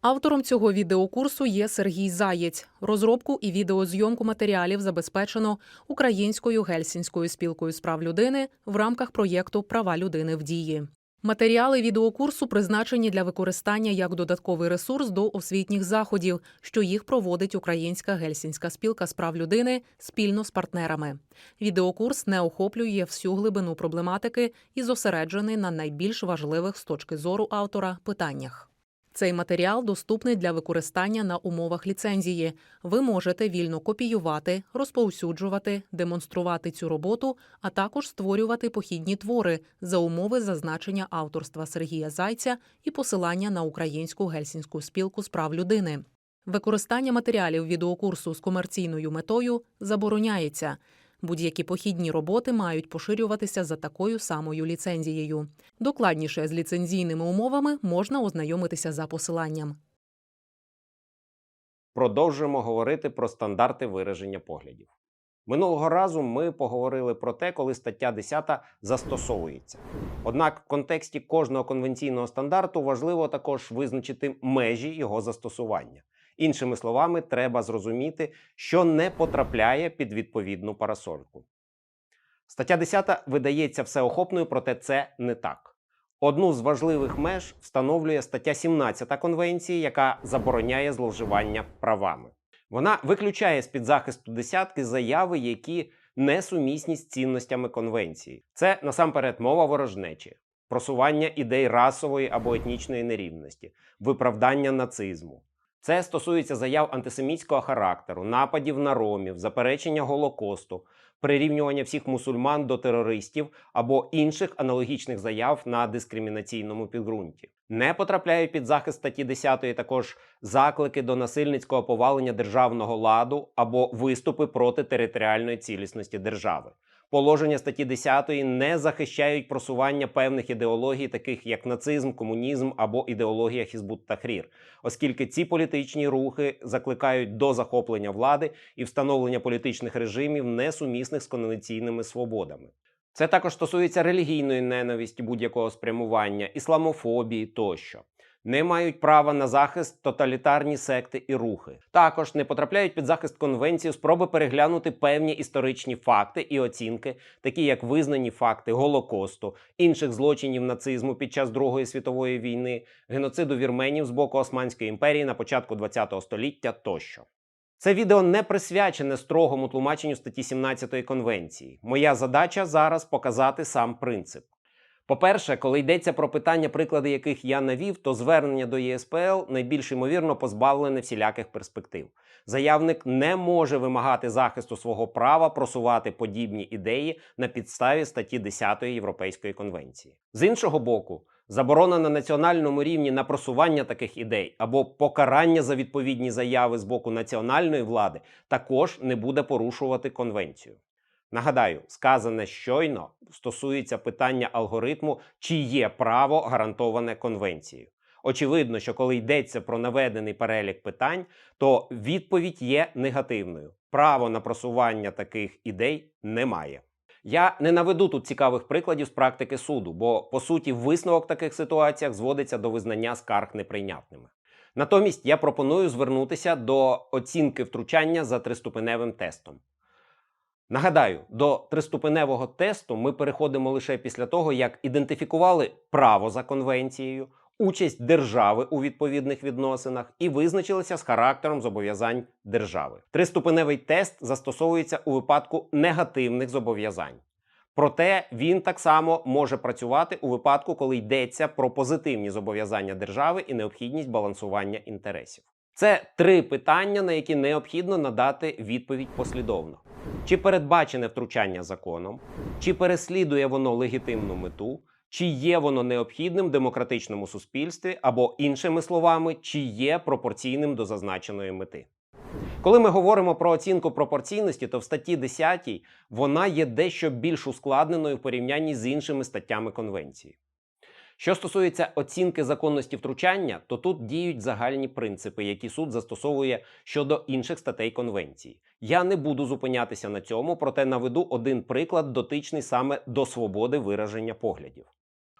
Автором цього відеокурсу є Сергій Заєць. Розробку і відеозйомку матеріалів забезпечено Українською гельсінською спілкою з прав людини в рамках проєкту Права людини в дії. Матеріали відеокурсу призначені для використання як додатковий ресурс до освітніх заходів, що їх проводить Українська гельсінська спілка з прав людини спільно з партнерами. Відеокурс не охоплює всю глибину проблематики і зосереджений на найбільш важливих з точки зору автора питаннях. Цей матеріал доступний для використання на умовах ліцензії. Ви можете вільно копіювати, розповсюджувати, демонструвати цю роботу, а також створювати похідні твори за умови зазначення авторства Сергія Зайця і посилання на українську гельсінську спілку з прав людини. Використання матеріалів відеокурсу з комерційною метою забороняється. Будь-які похідні роботи мають поширюватися за такою самою ліцензією. Докладніше з ліцензійними умовами можна ознайомитися за посиланням. Продовжуємо говорити про стандарти вираження поглядів. Минулого разу ми поговорили про те, коли стаття 10 застосовується. Однак в контексті кожного конвенційного стандарту важливо також визначити межі його застосування. Іншими словами, треба зрозуміти, що не потрапляє під відповідну парасольку. Стаття 10 видається всеохопною, проте це не так. Одну з важливих меж встановлює стаття 17 Конвенції, яка забороняє зловживання правами. Вона виключає з під захисту десятки заяви, які несумісні з цінностями конвенції. Це насамперед мова ворожнечі, просування ідей расової або етнічної нерівності, виправдання нацизму. Це стосується заяв антисемітського характеру, нападів на ромів, заперечення голокосту, прирівнювання всіх мусульман до терористів або інших аналогічних заяв на дискримінаційному підґрунті. Не потрапляють під захист статті 10 також заклики до насильницького повалення державного ладу або виступи проти територіальної цілісності держави. Положення статті 10 не захищають просування певних ідеологій, таких як нацизм, комунізм або ідеологія Хізбут Тахрір, оскільки ці політичні рухи закликають до захоплення влади і встановлення політичних режимів, несумісних з конвенційними свободами. Це також стосується релігійної ненависті будь-якого спрямування, ісламофобії тощо. Не мають права на захист тоталітарні секти і рухи. Також не потрапляють під захист конвенції спроби переглянути певні історичні факти і оцінки, такі як визнані факти Голокосту, інших злочинів нацизму під час Другої світової війни, геноциду вірменів з боку Османської імперії на початку ХХ століття тощо. Це відео не присвячене строгому тлумаченню статті 17 конвенції. Моя задача зараз показати сам принцип. По-перше, коли йдеться про питання, приклади яких я навів, то звернення до ЄСПЛ найбільш ймовірно позбавлене всіляких перспектив. Заявник не може вимагати захисту свого права просувати подібні ідеї на підставі статті 10 Європейської конвенції. З іншого боку, заборона на національному рівні на просування таких ідей або покарання за відповідні заяви з боку національної влади також не буде порушувати конвенцію. Нагадаю, сказане щойно стосується питання алгоритму, чи є право гарантоване конвенцією. Очевидно, що коли йдеться про наведений перелік питань, то відповідь є негативною. Право на просування таких ідей немає. Я не наведу тут цікавих прикладів з практики суду, бо по суті висновок в таких ситуаціях зводиться до визнання скарг неприйнятними. Натомість я пропоную звернутися до оцінки втручання за триступеневим тестом. Нагадаю, до триступеневого тесту ми переходимо лише після того, як ідентифікували право за конвенцією, участь держави у відповідних відносинах і визначилися з характером зобов'язань держави. Триступеневий тест застосовується у випадку негативних зобов'язань. Проте він так само може працювати у випадку, коли йдеться про позитивні зобов'язання держави і необхідність балансування інтересів. Це три питання, на які необхідно надати відповідь послідовно. Чи передбачене втручання законом, чи переслідує воно легітимну мету, чи є воно необхідним в демократичному суспільстві, або, іншими словами, чи є пропорційним до зазначеної мети. Коли ми говоримо про оцінку пропорційності, то в статті 10 вона є дещо більш ускладненою в порівнянні з іншими статтями конвенції. Що стосується оцінки законності втручання, то тут діють загальні принципи, які суд застосовує щодо інших статей конвенції. Я не буду зупинятися на цьому, проте наведу один приклад, дотичний саме до свободи вираження поглядів.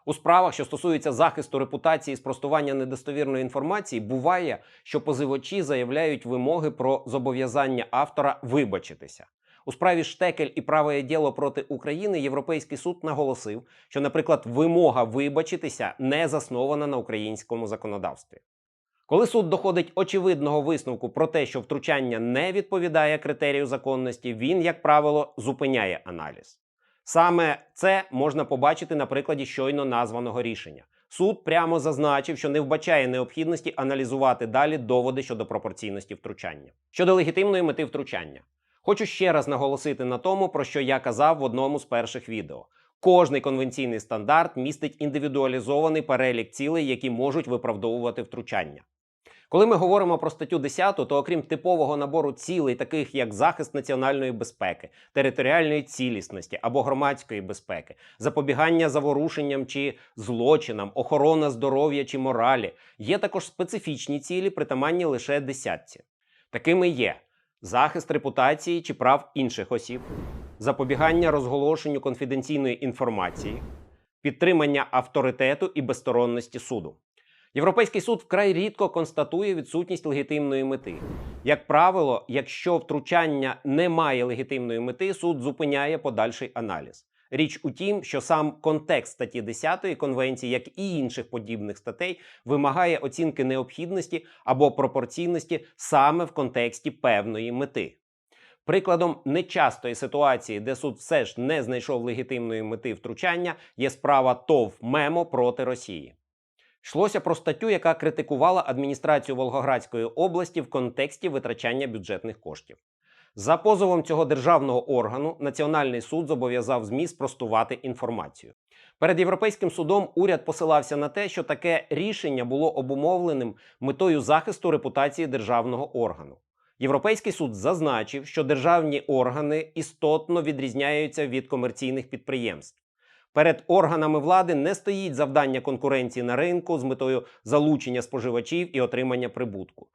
У справах, що стосуються захисту репутації і спростування недостовірної інформації, буває, що позивачі заявляють вимоги про зобов'язання автора вибачитися. У справі Штекель і праве діло проти України Європейський суд наголосив, що, наприклад, вимога вибачитися не заснована на українському законодавстві. Коли суд доходить очевидного висновку про те, що втручання не відповідає критерію законності, він, як правило, зупиняє аналіз. Саме це можна побачити на прикладі щойно названого рішення. Суд прямо зазначив, що не вбачає необхідності аналізувати далі доводи щодо пропорційності втручання. Щодо легітимної мети втручання, хочу ще раз наголосити на тому, про що я казав в одному з перших відео. Кожний конвенційний стандарт містить індивідуалізований перелік цілей, які можуть виправдовувати втручання. Коли ми говоримо про статтю 10, то окрім типового набору цілей, таких як захист національної безпеки, територіальної цілісності або громадської безпеки, запобігання заворушенням чи злочинам, охорона здоров'я чи моралі, є також специфічні цілі, притаманні лише десятці. Такими є захист репутації чи прав інших осіб, запобігання розголошенню конфіденційної інформації, підтримання авторитету і безсторонності суду. Європейський суд вкрай рідко констатує відсутність легітимної мети. Як правило, якщо втручання не має легітимної мети, суд зупиняє подальший аналіз. Річ у тім, що сам контекст статті 10 конвенції, як і інших подібних статей, вимагає оцінки необхідності або пропорційності саме в контексті певної мети. Прикладом нечастої ситуації, де суд все ж не знайшов легітимної мети втручання, є справа ТОВ МЕМО проти Росії. Йшлося про статтю, яка критикувала адміністрацію Волгоградської області в контексті витрачання бюджетних коштів. За позовом цього державного органу Національний суд зобов'язав ЗМІ спростувати інформацію. Перед європейським судом уряд посилався на те, що таке рішення було обумовленим метою захисту репутації державного органу. Європейський суд зазначив, що державні органи істотно відрізняються від комерційних підприємств. Перед органами влади не стоїть завдання конкуренції на ринку з метою залучення споживачів і отримання прибутку.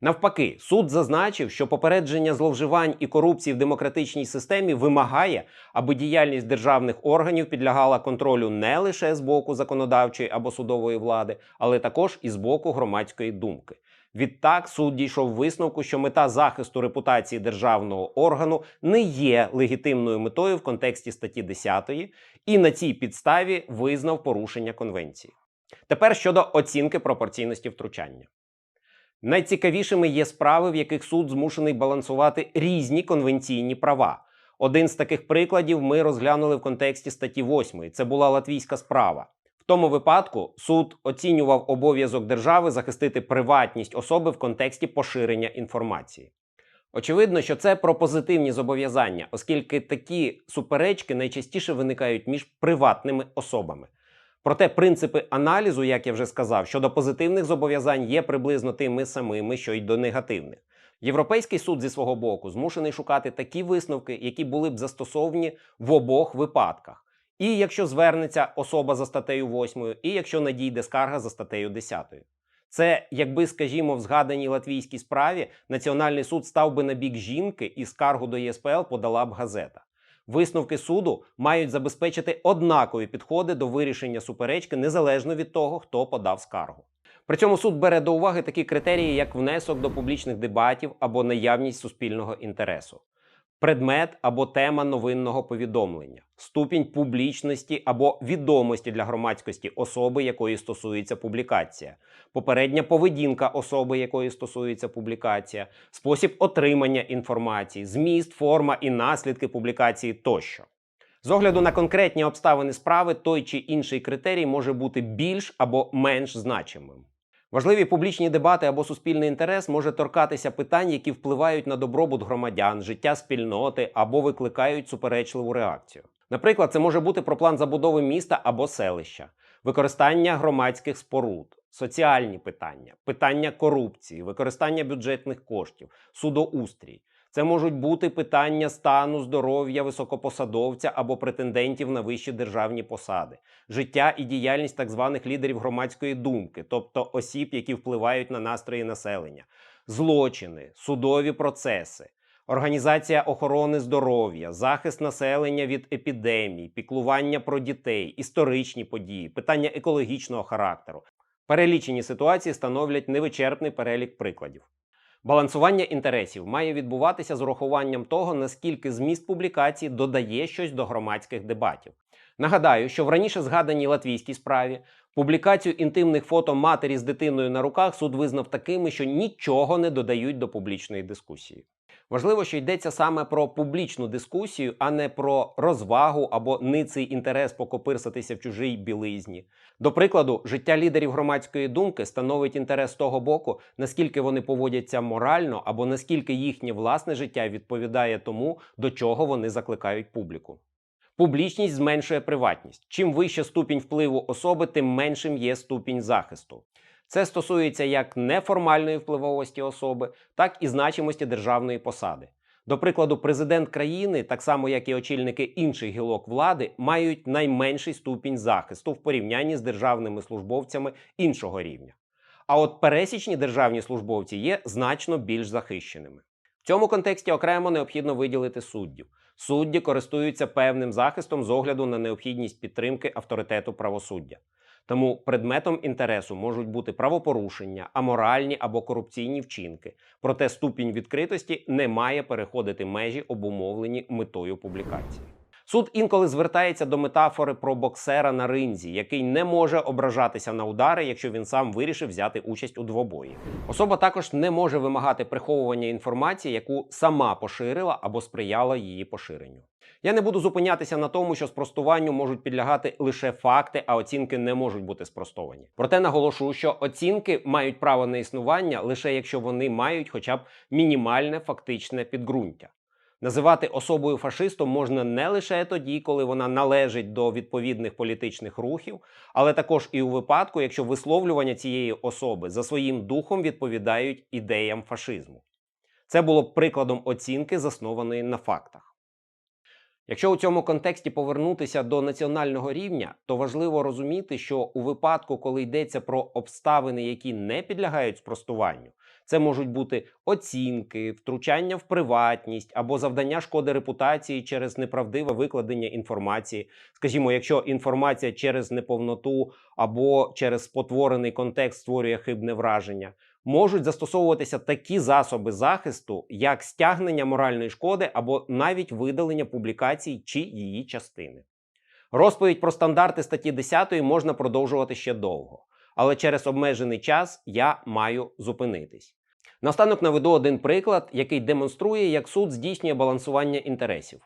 Навпаки, суд зазначив, що попередження зловживань і корупції в демократичній системі вимагає, аби діяльність державних органів підлягала контролю не лише з боку законодавчої або судової влади, але також і з боку громадської думки. Відтак суд дійшов висновку, що мета захисту репутації державного органу не є легітимною метою в контексті статті 10 і на цій підставі визнав порушення конвенції. Тепер щодо оцінки пропорційності втручання. Найцікавішими є справи, в яких суд змушений балансувати різні конвенційні права. Один з таких прикладів ми розглянули в контексті статті 8. Це була латвійська справа. В тому випадку суд оцінював обов'язок держави захистити приватність особи в контексті поширення інформації. Очевидно, що це про позитивні зобов'язання, оскільки такі суперечки найчастіше виникають між приватними особами. Проте принципи аналізу, як я вже сказав, щодо позитивних зобов'язань є приблизно тими самими, що й до негативних. Європейський суд зі свого боку змушений шукати такі висновки, які були б застосовані в обох випадках. І якщо звернеться особа за статтею 8, і якщо надійде скарга за статтею 10. Це, якби, скажімо, в згаданій латвійській справі Національний суд став би на бік жінки і скаргу до ЄСПЛ подала б газета. Висновки суду мають забезпечити однакові підходи до вирішення суперечки незалежно від того, хто подав скаргу. При цьому суд бере до уваги такі критерії, як внесок до публічних дебатів або наявність суспільного інтересу, предмет або тема новинного повідомлення, ступінь публічності або відомості для громадськості особи, якої стосується публікація, попередня поведінка особи, якої стосується публікація, спосіб отримання інформації, зміст, форма і наслідки публікації тощо. З огляду на конкретні обставини справи, той чи інший критерій може бути більш або менш значимим. Важливі публічні дебати або суспільний інтерес може торкатися питань, які впливають на добробут громадян, життя спільноти або викликають суперечливу реакцію. Наприклад, це може бути про план забудови міста або селища, використання громадських споруд, соціальні питання, питання корупції, використання бюджетних коштів, судоустрій. Це можуть бути питання стану здоров'я високопосадовця або претендентів на вищі державні посади, життя і діяльність так званих лідерів громадської думки, тобто осіб, які впливають на настрої населення, злочини, судові процеси, організація охорони здоров'я, захист населення від епідемій, піклування про дітей, історичні події, питання екологічного характеру. Перелічені ситуації становлять невичерпний перелік прикладів. Балансування інтересів має відбуватися з урахуванням того, наскільки зміст публікації додає щось до громадських дебатів. Нагадаю, що в раніше згаданій латвійській справі публікацію інтимних фото матері з дитиною на руках суд визнав такими, що нічого не додають до публічної дискусії. Важливо, що йдеться саме про публічну дискусію, а не про розвагу або ниций інтерес покопирсатися в чужій білизні. До прикладу, життя лідерів громадської думки становить інтерес того боку, наскільки вони поводяться морально, або наскільки їхнє власне життя відповідає тому, до чого вони закликають публіку. Публічність зменшує приватність. Чим вище ступінь впливу особи, тим меншим є ступінь захисту. Це стосується як неформальної впливовості особи, так і значимості державної посади. До прикладу, президент країни, так само як і очільники інших гілок влади, мають найменший ступінь захисту в порівнянні з державними службовцями іншого рівня. А от пересічні державні службовці є значно більш захищеними. В цьому контексті окремо необхідно виділити суддів. Судді користуються певним захистом з огляду на необхідність підтримки авторитету правосуддя. Тому предметом інтересу можуть бути правопорушення, аморальні або корупційні вчинки. Проте ступінь відкритості не має переходити межі, обумовлені метою публікації. Суд інколи звертається до метафори про боксера на ринзі, який не може ображатися на удари, якщо він сам вирішив взяти участь у двобої. Особа також не може вимагати приховування інформації, яку сама поширила або сприяла її поширенню. Я не буду зупинятися на тому, що спростуванню можуть підлягати лише факти, а оцінки не можуть бути спростовані. Проте наголошую, що оцінки мають право на існування лише якщо вони мають хоча б мінімальне фактичне підґрунтя. Називати особою фашистом можна не лише тоді, коли вона належить до відповідних політичних рухів, але також і у випадку, якщо висловлювання цієї особи за своїм духом відповідають ідеям фашизму. Це було б прикладом оцінки, заснованої на фактах. Якщо у цьому контексті повернутися до національного рівня, то важливо розуміти, що у випадку, коли йдеться про обставини, які не підлягають спростуванню, це можуть бути оцінки, втручання в приватність або завдання шкоди репутації через неправдиве викладення інформації. Скажімо, якщо інформація через неповноту або через спотворений контекст створює хибне враження, можуть застосовуватися такі засоби захисту, як стягнення моральної шкоди або навіть видалення публікацій чи її частини. Розповідь про стандарти статті 10 можна продовжувати ще довго, але через обмежений час я маю зупинитись. Наостанок наведу один приклад, який демонструє, як суд здійснює балансування інтересів.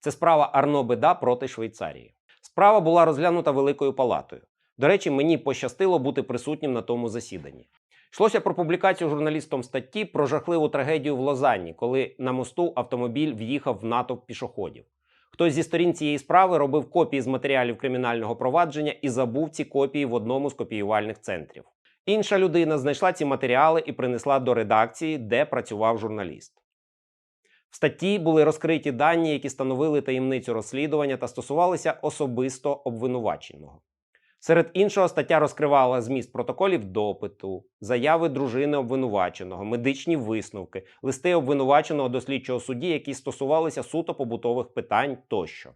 Це справа Арно Беда проти Швейцарії. Справа була розглянута Великою палатою. До речі, мені пощастило бути присутнім на тому засіданні. Йшлося про публікацію журналістом статті про жахливу трагедію в Лозанні, коли на мосту автомобіль в'їхав в натовп пішоходів. Хтось зі сторін цієї справи робив копії з матеріалів кримінального провадження і забув ці копії в одному з копіювальних центрів. Інша людина знайшла ці матеріали і принесла до редакції, де працював журналіст. В статті були розкриті дані, які становили таємницю розслідування та стосувалися особисто обвинуваченого. Серед іншого, стаття розкривала зміст протоколів допиту, заяви дружини обвинуваченого, медичні висновки, листи обвинуваченого до слідчого судді, які стосувалися суто побутових питань тощо.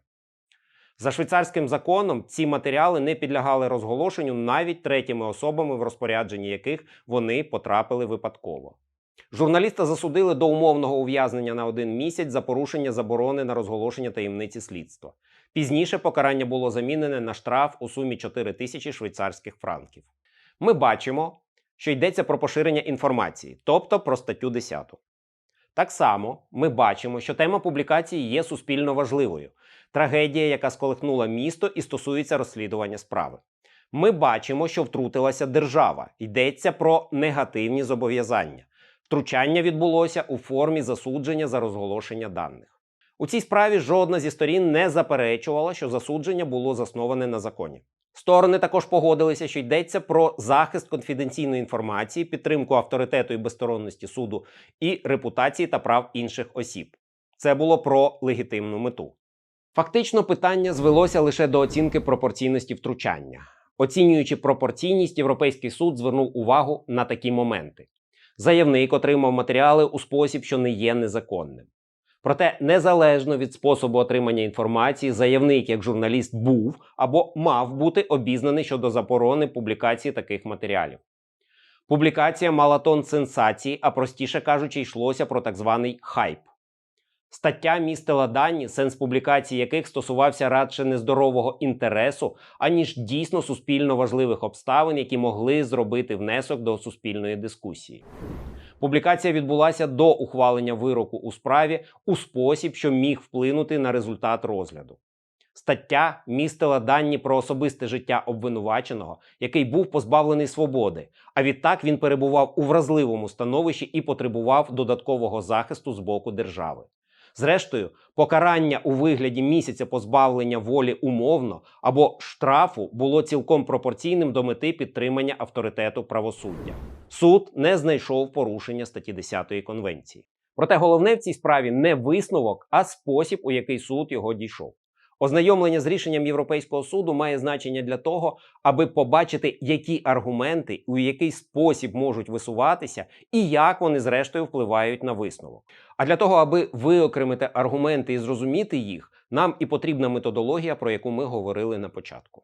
За швейцарським законом ці матеріали не підлягали розголошенню навіть третіми особами, в розпорядженні яких вони потрапили випадково. Журналіста засудили до умовного ув'язнення на один місяць за порушення заборони на розголошення таємниці слідства. Пізніше покарання було замінене на штраф у сумі 4 тисячі швейцарських франків. Ми бачимо, що йдеться про поширення інформації, тобто про статтю 10. Так само ми бачимо, що тема публікації є суспільно важливою. Трагедія, яка сколихнула місто і стосується розслідування справи. Ми бачимо, що втрутилася держава. Йдеться про негативні зобов'язання. Втручання відбулося у формі засудження за розголошення даних. У цій справі жодна зі сторін не заперечувала, що засудження було засноване на законі. Сторони також погодилися, що йдеться про захист конфіденційної інформації, підтримку авторитету і безсторонності суду і репутації та прав інших осіб. Це було про легітимну мету. Фактично, питання звелося лише до оцінки пропорційності втручання. Оцінюючи пропорційність, Європейський суд звернув увагу на такі моменти. Заявник отримав матеріали у спосіб, що не є незаконним. Проте, незалежно від способу отримання інформації, заявник як журналіст був або мав бути обізнаний щодо заборони публікації таких матеріалів. Публікація мала тон сенсації, а простіше кажучи, йшлося про так званий хайп. Стаття містила дані, сенс публікації яких стосувався радше нездорового інтересу, аніж дійсно суспільно важливих обставин, які могли зробити внесок до суспільної дискусії. Публікація відбулася до ухвалення вироку у справі у спосіб, що міг вплинути на результат розгляду. Стаття містила дані про особисте життя обвинуваченого, який був позбавлений свободи, а відтак він перебував у вразливому становищі і потребував додаткового захисту з боку держави. Зрештою, покарання у вигляді місяця позбавлення волі умовно або штрафу було цілком пропорційним до мети підтримання авторитету правосуддя. Суд не знайшов порушення статті 10 конвенції. Проте головне в цій справі не висновок, а спосіб, у який суд його дійшов. Ознайомлення з рішенням Європейського суду має значення для того, аби побачити, які аргументи у який спосіб можуть висуватися, і як вони зрештою впливають на висновок. А для того, аби виокремити аргументи і зрозуміти їх, нам і потрібна методологія, про яку ми говорили на початку.